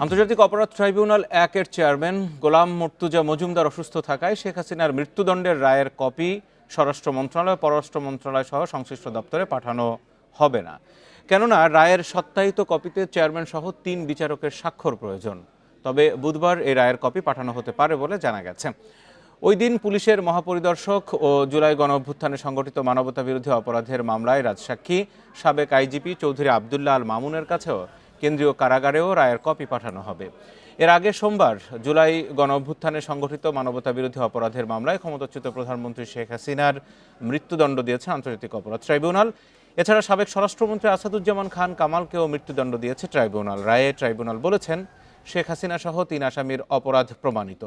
আন্তর্জাতিক অপরাধ ট্রাইব্যুনাল একের চেয়ারম্যান গোলাম মর্তুজা মজুমদার অসুস্থ থাকায় শেখ হাসিনার মৃত্যুদণ্ডের রায়ের কপি স্বরাষ্ট্র মন্ত্রণালয়, পররাষ্ট্র মন্ত্রণালয় সহ সংশ্লিষ্ট দপ্তরে পাঠানো হবে না। কেননা, রায়ের সত্যায়িত কপিতে চেয়ারম্যান সহ তিন বিচারকের স্বাক্ষর প্রয়োজন। তবে বুধবার এই রায়ের কপি পাঠানো হতে পারে বলে জানা গেছে। ওই দিন পুলিশের মহাপরিদর্শক ও জুলাই গণ অভ্যুত্থানে সংগঠিত মানবতা বিরোধী অপরাধের মামলায় রাজসাক্ষী সাবেক আইজিপি চৌধুরী আবদুল্লাহ আল মামুনের কাছেও কেন্দ্রীয় কারাগারেও রায়ের কপি পাঠানো হবে। এর আগে সোমবার জুলাই গণ অভ্যুত্থানে সংগঠিত মানবতা বিরোধী অপরাধের মামলায় ক্ষমতাচ্যুত প্রধানমন্ত্রী শেখ হাসিনার মৃত্যুদণ্ড দিয়েছে আন্তর্জাতিক অপরাধ ট্রাইব্যুনাল। এছাড়া সাবেক স্বরাষ্ট্রমন্ত্রী আসাদুজ্জামান খান কামালকেও মৃত্যুদণ্ড দিয়েছে ট্রাইব্যুনাল। রায়ে ট্রাইব্যুনাল বলেছেন, শেখ হাসিনা সহ তিন আসামির অপরাধ প্রমাণিত।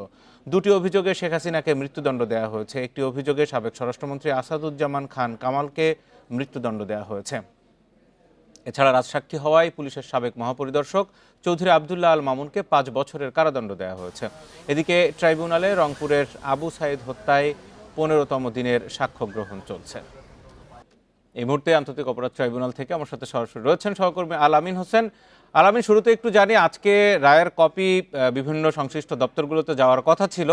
দুটি অভিযোগে শেখ হাসিনাকে মৃত্যুদণ্ড দেওয়া হয়েছে। একটি অভিযোগে সাবেক স্বরাষ্ট্রমন্ত্রী আসাদুজ্জামান খান কামালকে মৃত্যুদণ্ড দেওয়া হয়েছে। এছাড়া রাজসাক্ষী হওয়ায় পুলিশের সাবেক মহাপরিদর্শক চৌধুরী আবদুল্লাহ আল মামুনকে পাঁচ বছরের কারাদণ্ড দেওয়া হয়েছে। এদিকে ট্রাইব্যুনালে রংপুরের আবু সাইদ হত্যায় পনেরোতম দিনের সাক্ষ্য গ্রহণ চলছে। এই মুহূর্তে আন্তর্জাতিক অপরাধ ট্রাইব্যুনাল থেকে আমার সাথে সরাসরি রয়েছেন সহকর্মী আলামিন হোসেন। আলামিন, শুরুতে একটু জানি, আজকে রায়ের কপি বিভিন্ন সংশ্লিষ্ট দপ্তরগুলোতে যাওয়ার কথা ছিল,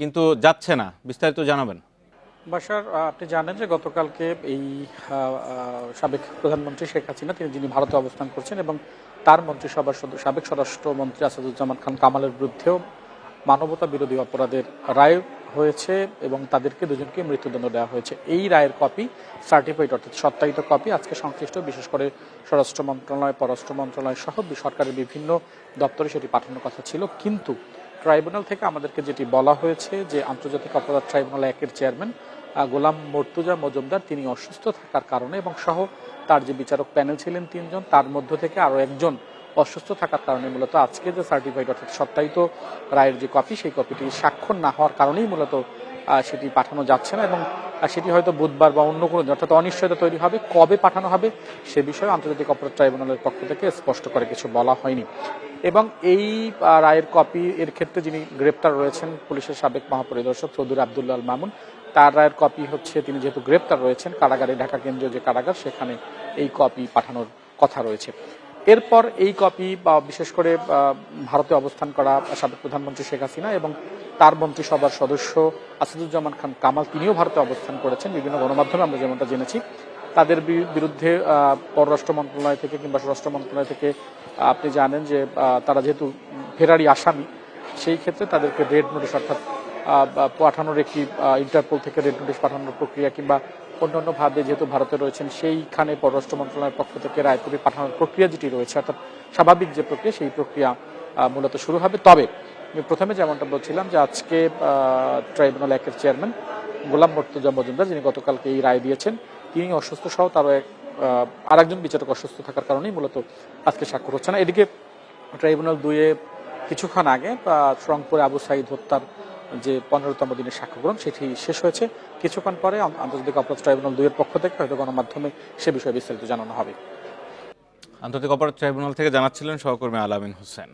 কিন্তু যাচ্ছে না। বিস্তারিত জানাবেন। বাসার আপনি জানেন যে গতকালকে এই সাবেক প্রধানমন্ত্রী শেখ হাসিনা, তিনি যিনি ভারতে অবস্থান করছেন এবং তার মন্ত্রিসভার সাবেক স্বরাষ্ট্রমন্ত্রী আসাদুজ্জামান খান কামালের বিরুদ্ধেও মানবতা বিরোধী অপরাধের রায় হয়েছে এবং তাদেরকে দুজনকে মৃত্যুদণ্ড দেওয়া হয়েছে। এই রায়ের কপি সার্টিফাইড অর্থাৎ সত্যায়িত কপি, আজকে সংশ্লিষ্ট, বিশেষ করে স্বরাষ্ট্র মন্ত্রণালয়, পররাষ্ট্র মন্ত্রণালয় সহ সরকারের বিভিন্ন দপ্তরে সেটি পাঠানোর কথা ছিল। কিন্তু ট্রাইব্যুনাল থেকে আমাদেরকে যেটি বলা হয়েছে যে আন্তর্জাতিক অপরাধ ট্রাইব্যুনাল একের চেয়ারম্যান গোলাম মর্তুজা মজুমদার, তিনি অসুস্থ থাকার কারণে এবং সহ তার যে বিচারক প্যানেল ছিলেন তিনজন, তার মধ্য থেকে আরও একজন অসুস্থ থাকার কারণে মূলত আজকে যে সার্টিফাইড অর্থাৎ সত্যায়িত রায়ের যে কপি সেই কপিটি স্বাক্ষর না হওয়ার কারণেই মূলত সেটি পাঠানো যাচ্ছে না এবং সেটি হয়তো বুধবার বা অন্য কোনো অর্থাৎ অনিশ্চয়তা তৈরি হবে, কবে পাঠানো হবে সে বিষয়ে আন্তর্জাতিক অপরাধ ট্রাইব্যুনালের পক্ষ থেকে স্পষ্ট করে কিছু বলা হয়নি। এবং এই রায়ের কপি এর ক্ষেত্রে যিনি গ্রেপ্তার রয়েছেন পুলিশের সাবেক মহাপরিদর্শক চৌধুরী আবদুল্লাহ মামুন, তার রায়ের কপি হচ্ছে তিনি যেহেতু গ্রেপ্তার রয়েছেন, কারাগারে ঢাকা কেন্দ্রীয় যে কারাগার, সেখানে এই কপি পাঠানোর কথা রয়েছে। এরপর এই কপি বা বিশেষ করে ভারতে অবস্থান করা সাবেক প্রধানমন্ত্রী শেখ হাসিনা এবং তার মন্ত্রিসভার সদস্য আসাদুজ্জামান খান কামাল, তিনিও ভারতে অবস্থান করেছেন। বিভিন্ন গণমাধ্যমে আমরা যেমনটা জেনেছি। তাদের বিরুদ্ধে পররাষ্ট্র মন্ত্রণালয় থেকে কিংবা স্বরাষ্ট্র মন্ত্রণালয় থেকে আপনি জানেন যে তারা যেহেতু ফেরারি আসামি, সেই ক্ষেত্রে তাদেরকে রেড নোটিশ অর্থাৎ পাঠানোর একটি ইন্টারপোল থেকে রেড নোটিশ পাঠানোর প্রক্রিয়া কিংবা অন্যান্য ভাবে যেহেতু ভারতে রয়েছেন, সেইখানে পররাষ্ট্র মন্ত্রণালয়ের পক্ষ থেকে রায়পুরে পাঠানোর প্রক্রিয়া যেটি রয়েছে, অর্থাৎ স্বাভাবিক যে প্রক্রিয়া, সেই প্রক্রিয়া মূলত শুরু হবে। তবে আমি প্রথমে যেমনটা বলছিলাম যে আজকে ট্রাইব্যুনাল একের চেয়ারম্যান গোলাম মর্তুজা মজুমদার, যিনি গতকালকে এই রায় দিয়েছেন তিনি অসুস্থ সহ তারও এক আর একজন বিচারক অসুস্থ থাকার কারণেই মূলত আজকে স্বাক্ষর হচ্ছে না। এদিকে ট্রাইব্যুনাল দুয়ে কিছুক্ষণ আগে রংপুরে আবু সাইদ হত্যার যে পনেরোতম দিনের সাক্ষ্য গ্রহণ, সেটি শেষ হয়েছে। কিছুক্ষণ পরে আন্তর্জাতিক অপরাধ ট্রাইব্যুনাল দুইয়ের পক্ষ থেকে হয়তো গণমাধ্যমে সে বিষয়ে বিস্তারিত জানানো হবে। আন্তর্জাতিক অপরাধ ট্রাইব্যুনাল থেকে জানাচ্ছিলেন সহকর্মী আলামিন হোসেন।